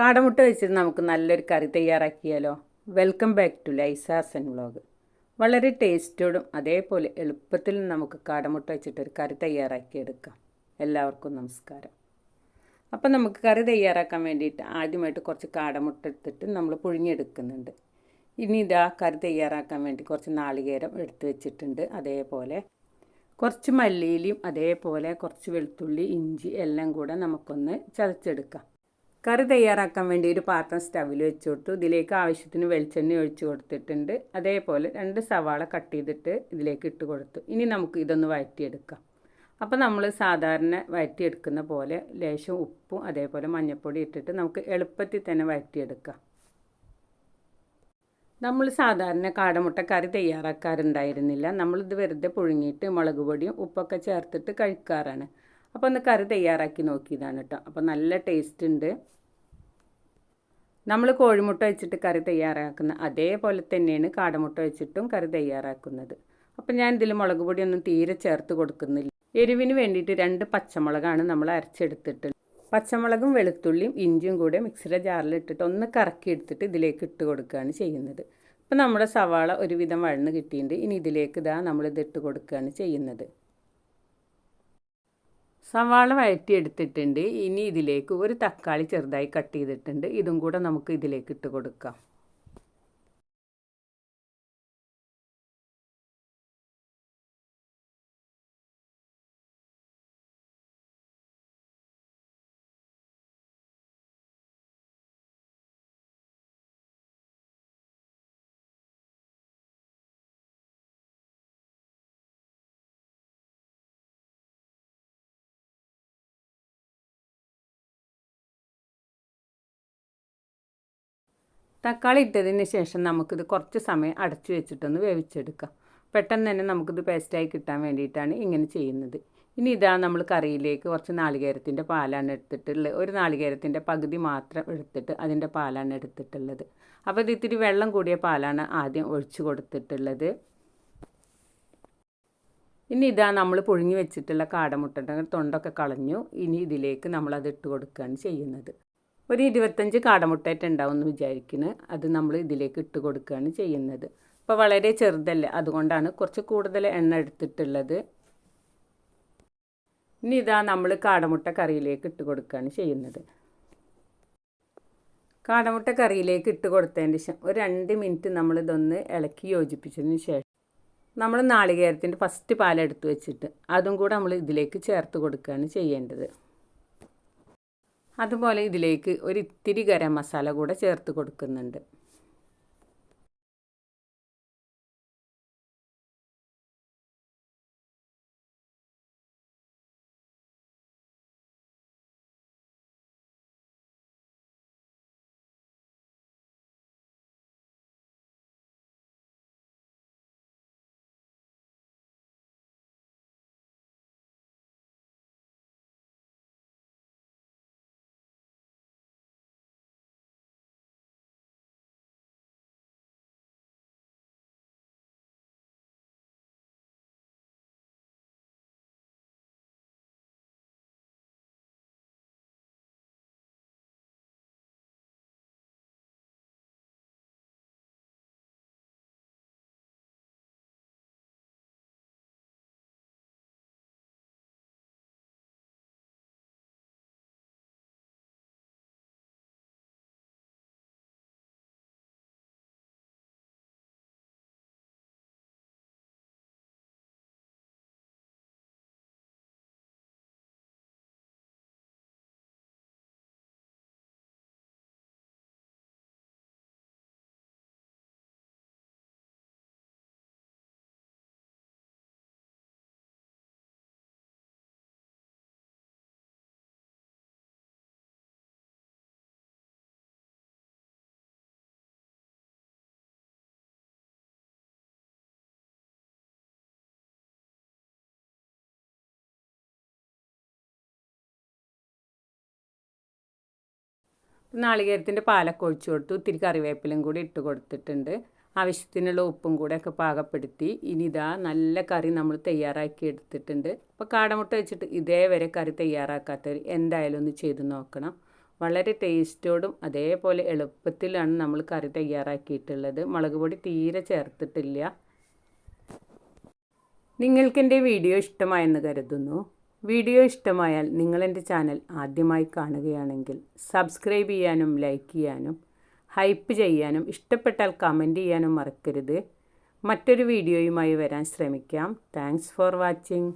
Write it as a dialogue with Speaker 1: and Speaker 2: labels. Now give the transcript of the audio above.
Speaker 1: കാടമുട്ട വെച്ചിട്ട് നമുക്ക് നല്ലൊരു കറി തയ്യാറാക്കിയാലോ? വെൽക്കം ബാക്ക് ടു ലൈസാസൻ വ്ളോഗ് വളരെ ടേസ്റ്റോടും അതേപോലെ എളുപ്പത്തിൽ നമുക്ക് കാടമുട്ട വെച്ചിട്ടൊരു കറി തയ്യാറാക്കിയെടുക്കാം. എല്ലാവർക്കും നമസ്കാരം. അപ്പം നമുക്ക് കറി തയ്യാറാക്കാൻ വേണ്ടിയിട്ട് ആദ്യമായിട്ട് കുറച്ച് കാടമുട്ട എടുത്തിട്ട് നമ്മൾ പുഴുങ്ങിയെടുക്കുന്നുണ്ട്. ഇനി ഇതാ കറി തയ്യാറാക്കാൻ വേണ്ടി കുറച്ച് നാളികേരം എടുത്തു വെച്ചിട്ടുണ്ട്. അതേപോലെ കുറച്ച് മല്ലിയിലയും അതേപോലെ കുറച്ച് വെളുത്തുള്ളി ഇഞ്ചി എല്ലാം കൂടെ നമുക്കൊന്ന് ചതച്ചെടുക്കാം. കറി തയ്യാറാക്കാൻ വേണ്ടി ഒരു പാത്രം സ്റ്റവിൽ വെച്ച് കൊടുത്തു. ഇതിലേക്ക് ആവശ്യത്തിന് വെളിച്ചെണ്ണ ഒഴിച്ച് കൊടുത്തിട്ടുണ്ട്. അതേപോലെ രണ്ട് സവാള കട്ട് ചെയ്തിട്ട് ഇതിലേക്ക് ഇട്ട് കൊടുത്തു. ഇനി നമുക്ക് ഇതൊന്ന് വഴറ്റിയെടുക്കാം. അപ്പോൾ നമ്മൾ സാധാരണ വഴറ്റിയെടുക്കുന്ന പോലെ ലേശം ഉപ്പും അതേപോലെ മഞ്ഞൾപ്പൊടി ഇട്ടിട്ട് നമുക്ക് എളുപ്പത്തിൽ തന്നെ വഴറ്റിയെടുക്കാം. നമ്മൾ സാധാരണ കാടമുട്ട കറി തയ്യാറാക്കാറുണ്ടായിരുന്നില്ല. നമ്മളിത് വെറുതെ പുഴുങ്ങിയിട്ട് മുളക് പൊടിയും ഉപ്പൊക്കെ ചേർത്തിട്ട് കഴിക്കാറാണ്. അപ്പോൾ ഒന്ന് കറി തയ്യാറാക്കി നോക്കിയതാണ് കേട്ടോ അപ്പോൾ നല്ല ടേസ്റ്റ് ഉണ്ട്. നമ്മൾ കോഴിമുട്ട വെച്ചിട്ട് കറി തയ്യാറാക്കുന്ന അതേപോലെ തന്നെയാണ് കാടമുട്ട വെച്ചിട്ടും കറി തയ്യാറാക്കുന്നത്. അപ്പം ഞാൻ ഇതിൽ മുളക് പൊടിയൊന്നും തീരെ ചേർത്ത് കൊടുക്കുന്നില്ല. എരിവിന് വേണ്ടിയിട്ട് രണ്ട് പച്ചമുളകാണ് നമ്മൾ അരച്ചെടുത്തിട്ടുള്ളത്. പച്ചമുളകും വെളുത്തുള്ളിയും ഇഞ്ചിയും കൂടെ മിക്സിയുടെ ജാറിൽ ഇട്ടിട്ട് ഒന്ന് കറക്കി എടുത്തിട്ട് ഇതിലേക്ക് ഇട്ട് കൊടുക്കുകയാണ് ചെയ്യുന്നത്. ഇപ്പം നമ്മുടെ സവാള ഒരുവിധം വഴന്ന് കിട്ടിയിട്ടുണ്ട്. ഇനി ഇതിലേക്ക് ഇതാ നമ്മളിത് ഇട്ട് കൊടുക്കുകയാണ് ചെയ്യുന്നത്. സവാള വഴറ്റിയെടുത്തിട്ടുണ്ട്. ഇനി ഇതിലേക്ക് ഒരു തക്കാളി ചെറുതായി കട്ട് ചെയ്തിട്ടുണ്ട്. ഇതും കൂടെ നമുക്ക് ഇതിലേക്ക് ഇട്ട് കൊടുക്കാം. തക്കാളി ഇട്ടതിന് ശേഷം നമുക്കിത് കുറച്ച് സമയം അടച്ചു വെച്ചിട്ടൊന്ന് വേവിച്ചെടുക്കാം. പെട്ടെന്ന് തന്നെ നമുക്കിത് പേസ്റ്റായി കിട്ടാൻ വേണ്ടിയിട്ടാണ് ഇങ്ങനെ ചെയ്യുന്നത്. ഇനി ഇതാ നമ്മൾ കറിയിലേക്ക് കുറച്ച് നാളികേരത്തിന്റെ പാലാണ് എടുത്തിട്ടുള്ളത്. ഒരു നാളികേരത്തിന്റെ പകുതി മാത്രം എടുത്തിട്ട് അതിന്റെ പാലാണ് എടുത്തിട്ടുള്ളത്. അപ്പോൾ ഇത് ഇത്തിരി വെള്ളം കൂടിയ പാലാണ് ആദ്യം ഒഴിച്ചു കൊടുത്തിട്ടുള്ളത്. ഇനി ഇതാ നമ്മൾ പുഴുങ്ങി വെച്ചിട്ടുള്ള കാടമുട്ടയുടെ തൊണ്ടൊക്കെ കളഞ്ഞു. ഇനി ഇതിലേക്ക് നമ്മളത് ഇട്ട് കൊടുക്കുകയാണ് ചെയ്യുന്നത്. ഒരു ഇരുപത്തഞ്ച് കാടമുട്ടയിട്ട് ഉണ്ടാവും എന്ന് വിചാരിക്കുന്നു. അത് നമ്മൾ ഇതിലേക്ക് ഇട്ട് കൊടുക്കുകയാണ് ചെയ്യുന്നത്. അപ്പോൾ വളരെ ചെറുതല്ലേ അതുകൊണ്ടാണ് കുറച്ച് കൂടുതൽ എണ്ണ എടുത്തിട്ടുള്ളത്. ഇനി ഇതാ നമ്മൾ കാടമുട്ട കറിയിലേക്ക് ഇട്ട് കൊടുക്കുകയാണ് ചെയ്യുന്നത്. കാടമുട്ട കറിയിലേക്ക് ഇട്ട് കൊടുത്തതിന് ശേഷം ഒരു രണ്ട് മിനിറ്റ് നമ്മളിതൊന്ന് ഇളക്കി യോജിപ്പിച്ചതിന് ശേഷം നമ്മൾ നാളികേരത്തിന്റെ ഫസ്റ്റ് പാലെടുത്ത് വെച്ചിട്ട് അതും കൂടെ നമ്മൾ ഇതിലേക്ക് ചേർത്ത് കൊടുക്കുകയാണ് ചെയ്യേണ്ടത്. അതുപോലെ ഇതിലേക്ക് ഒരു ഇത്തിരി ഗരം മസാല കൂടെ ചേർത്ത് കൊടുക്കുന്നുണ്ട്. നാളികേരത്തിന്റെ പാലൊക്കെ ഒഴിച്ചു കൊടുത്തു. ഇത്തിരി കറിവേപ്പിലും കൂടി ഇട്ട് കൊടുത്തിട്ടുണ്ട്. ആവശ്യത്തിനുള്ള ഉപ്പും കൂടെ ഒക്കെ പാകപ്പെടുത്തി. ഇനി ഇതാ നല്ല കറി നമ്മൾ തയ്യാറാക്കി എടുത്തിട്ടുണ്ട്. അപ്പോൾ കാടമുട്ട വെച്ചിട്ട് ഇതേവരെ കറി തയ്യാറാക്കാത്തവർ എന്തായാലും ഒന്ന് ചെയ്ത് നോക്കണം. വളരെ ടേസ്റ്റോടും അതേപോലെ എളുപ്പത്തിലാണ് നമ്മൾ കറി തയ്യാറാക്കിയിട്ടുള്ളത്. മുളക് പൊടി തീരെ ചേർത്തിട്ടില്ല. നിങ്ങൾക്കെന്റെ വീഡിയോ ഇഷ്ടമായെന്ന് കരുതുന്നു. വീഡിയോ ഇഷ്ടമായാൽ നിങ്ങൾ എന്റെ ചാനൽ ആദ്യമായി കാണുകയാണെങ്കിൽ സബ്സ്ക്രൈബ് ചെയ്യാനും ലൈക്ക് ചെയ്യാനും ഹൈപ്പ് ചെയ്യാനും ഇഷ്ടപ്പെട്ടാൽ കമന്റ് ചെയ്യാനും മറക്കരുത്. മറ്റൊരു വീഡിയോയുമായി വരാൻ ശ്രമിക്കാം. Thanks for watching.